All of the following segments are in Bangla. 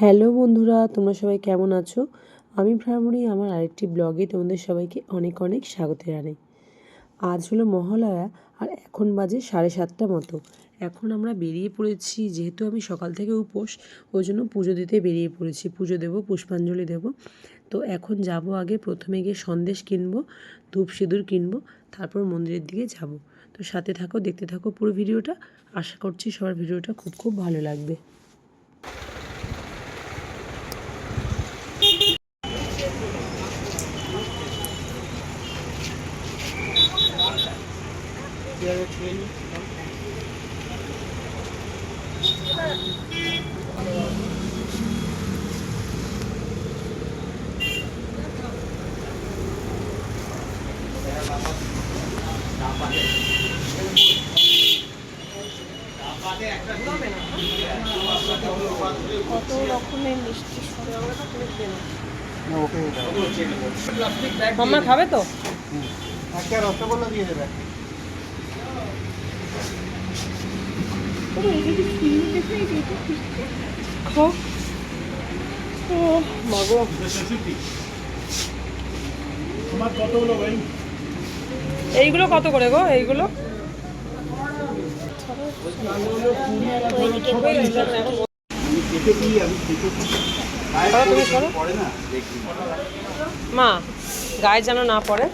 হ্যালো বন্ধুরা, তোমরা সবাই কেমন আছো? আমি ভ্রামণী আমার আরেকটি ব্লগে তোমাদের সবাইকে অনেক অনেক স্বাগত জানাই। আজ হলো মহালয়া আর এখন বাজে সাড়ে সাতটা মতো। এখন আমরা বেরিয়ে পড়েছি, যেহেতু আমি সকাল থেকে উপোস, ওই জন্য পুজো দিতে বেরিয়ে পড়েছি। পুজো দেবো, পুষ্পাঞ্জলি দেব। তো এখন যাব আগে প্রথমে গিয়ে সন্দেশ কিনবো, ধূপ সিঁদুর কিনবো, তারপর মন্দিরের দিকে যাব। তো সাথে থাকো, দেখতে থাকো পুরো ভিডিওটা। আশা করছি সবার ভিডিওটা খুব খুব ভালো লাগবে। কত রকমের মিষ্টি মাম্মা খাবে তো? একটা রসগোল্লা দিয়ে দেবে। মাগো তোমার ভাই এইগুলো কত করে গো? এইগুলো? মা গায়ে যেন না পড়ে।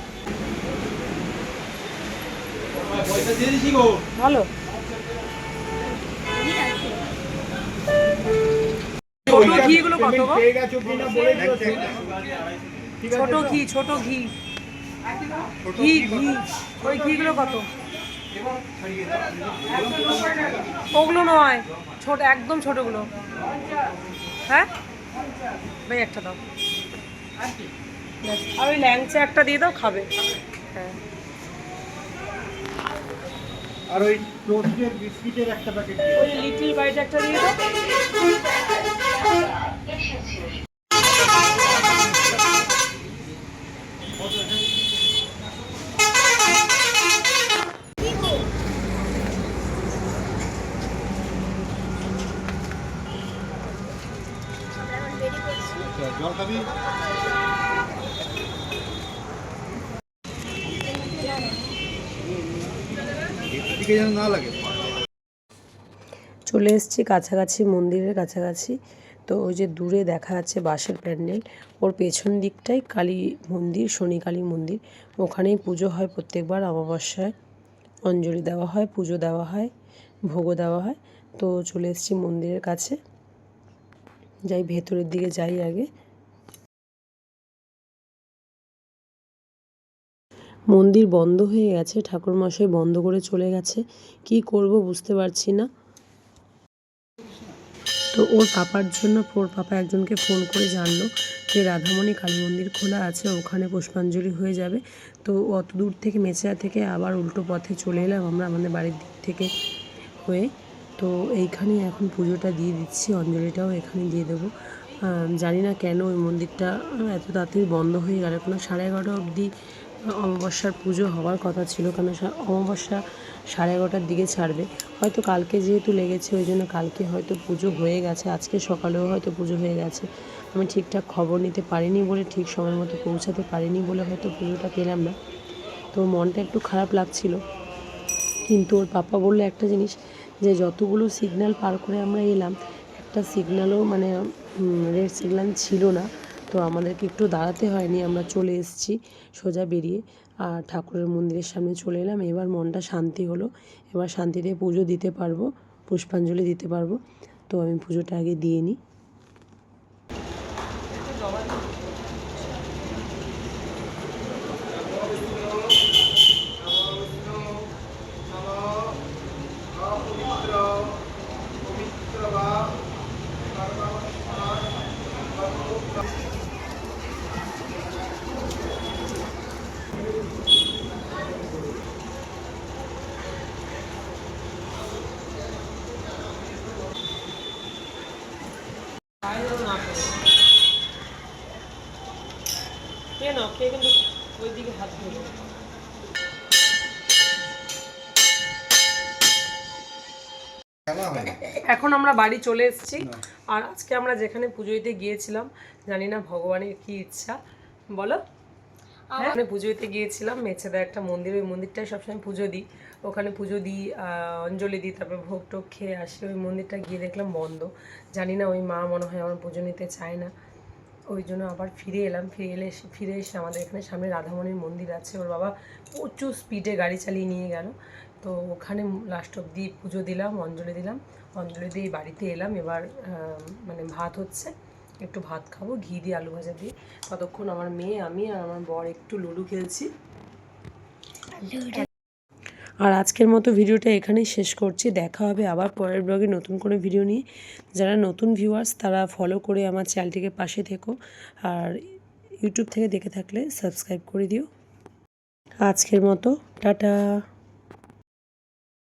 ভালো। ছোট ঘিগুলো কত গো? ছোট ঘি ছোট ঘি। ঘি ঘি ওই ঘিগুলো কত? ওগুলো নয় ছোট একদম ছোটগুলো। হ্যাঁ? ভাই একটা দাও। আর ওই ল্যাংচা একটা দিয়ে দাও খাবে। হ্যাঁ। আর ওই টোস্টের বিস্কিটের একটা প্যাকেট দিয়ে ওই লিটল বাইট একটা দিয়ে দাও। আচ্ছা, জল খাবি এদিকে যেন না লাগে। চলে এসেছি কাছাকাছি, মন্দিরের কাছাকাছি। তো ওই যে দূরে দেখা যাচ্ছে বাঁশের প্যান্ডেল। ওর পেছন দিকটাই কালী মন্দির, শনি কালী মন্দির। ওখানেই পুজো হয় প্রত্যেকবার অমাবস্যায়। অঞ্জলি দেওয়া হয়, পুজো দেওয়া হয় ভোগও দেওয়া হয়। তো চলে এসেছি মন্দিরের কাছে। যাই ভেতরের দিকে যাই আগে। মন্দির বন্ধ হয়ে গেছে, ঠাকুরমশাই বন্ধ করে চলে গেছে, কি করব বুঝতে পারছি না। তো ওর পাপার জন্য ওর পাপা একজনকে ফোন করে জানলো যে রাধামণি কালী মন্দির খোলা আছে, ওখানে পুষ্পাঞ্জলি হয়ে যাবে। তো অত দূর থেকে মেচেরা থেকে আবার উল্টো পথে চলে এলাম আমরা আমাদের বাড়ির দিক থেকে হয়ে। তো এইখানে এখন পুজোটা দিয়ে দিচ্ছি, অঞ্জলিটাও এখানে দিয়ে দেবো। জানি না কেন ওই মন্দিরটা এত তাড়াতাড়ি বন্ধ হয়ে গেল কেন সাড়ে এগারোটা অবধি অমাবস্যার পুজো হওয়ার কথা ছিল কেন অমাবস্যা সাড়ে এগারোটার দিকে ছাড়বে। হয়তো কালকে যেহেতু লেগেছে, ওই জন্য কালকে হয়তো পুজো হয়ে গেছে। আজকে সকালেও হয়তো পুজো হয়ে গেছে। আমি ঠিকঠাক খবর নিতে পারিনি বলে, ঠিক সময় মতো পৌঁছাতে পারিনি বলে হয়তো পুজোটা পেলাম না। তো মনটা একটু খারাপ লাগছিল। কিন্তু ওর পাপা বলল একটা জিনিস, যে যতগুলো সিগন্যাল পার করে আমরা এলাম, একটা সিগন্যালও মানে রেড সিগন্যাল ছিল না। তো আমাদেরকে একটু দাঁড়াতে হয়নি, আমরা চলে এসেছি সোজা বেরিয়ে। আর ঠাকুরের মন্দিরের সামনে চলে এলাম, এবার মনটা শান্তি হলো। এবার শান্তিতে পুজো দিতে পারব, পুষ্পাঞ্জলি দিতে পারব। তো আমি পুজোটা আগে দিয়ে নিই। কে না কে কিন্তু ওই দিকে হাত ধরো এখন আমরা বাড়ি চলে এসেছি। আর আজকে আমরা যেখানে পুজো দিতে গিয়েছিলাম জানি না ভগবানের কি ইচ্ছা। বলো? হ্যাঁ ওখানে পুজো দিতে গিয়েছিলাম মেছেদা একটা মন্দির ওই মন্দিরটায় সবসময় পুজো দিই। ওখানে পুজো দিই আহ, অঞ্জলি দিই তারপর ভোগ টোগ খেয়ে আসি ওই মন্দিরটা গিয়ে দেখলাম বন্ধ। জানি না ওই মা মনে হয় আমার পুজো নিতে চায় না। ওই জন্য আবার ফিরে এলাম, ফিরে এলে এসে- ফিরে এসে আমাদের এখানে সামনে রাধামণির মন্দির আছে, ওর বাবা প্রচুর স্পিডে গাড়ি চালিয়ে নিয়ে গেল। তো ওখানে লাস্ট অব্দি পুজো দিলাম, অঞ্জলি দিলাম, অঞ্জলি দিয়ে বাড়িতে এলাম। এবার মানে ভাত হচ্ছে, একটু ভাত খাব, ঘি দিয়ে আলু ভাজা দিয়ে। ততক্ষণ আমার মেয়ে, আমি আর আমার বর একটু লুডু খেলছি। আর আজকের মতো ভিডিওটা এখানেই শেষ করছি। দেখা হবে আবার পরের ব্লগে নতুন কোনো ভিডিও নিয়ে। যারা নতুন ভিউয়ার্স তারা ফলো করে আমার চ্যানেলটিকে পাশে থেকো। আর ইউটিউব থেকে দেখে থাকলে সাবস্ক্রাইব করে দিও। আজকের মতো, টাটা।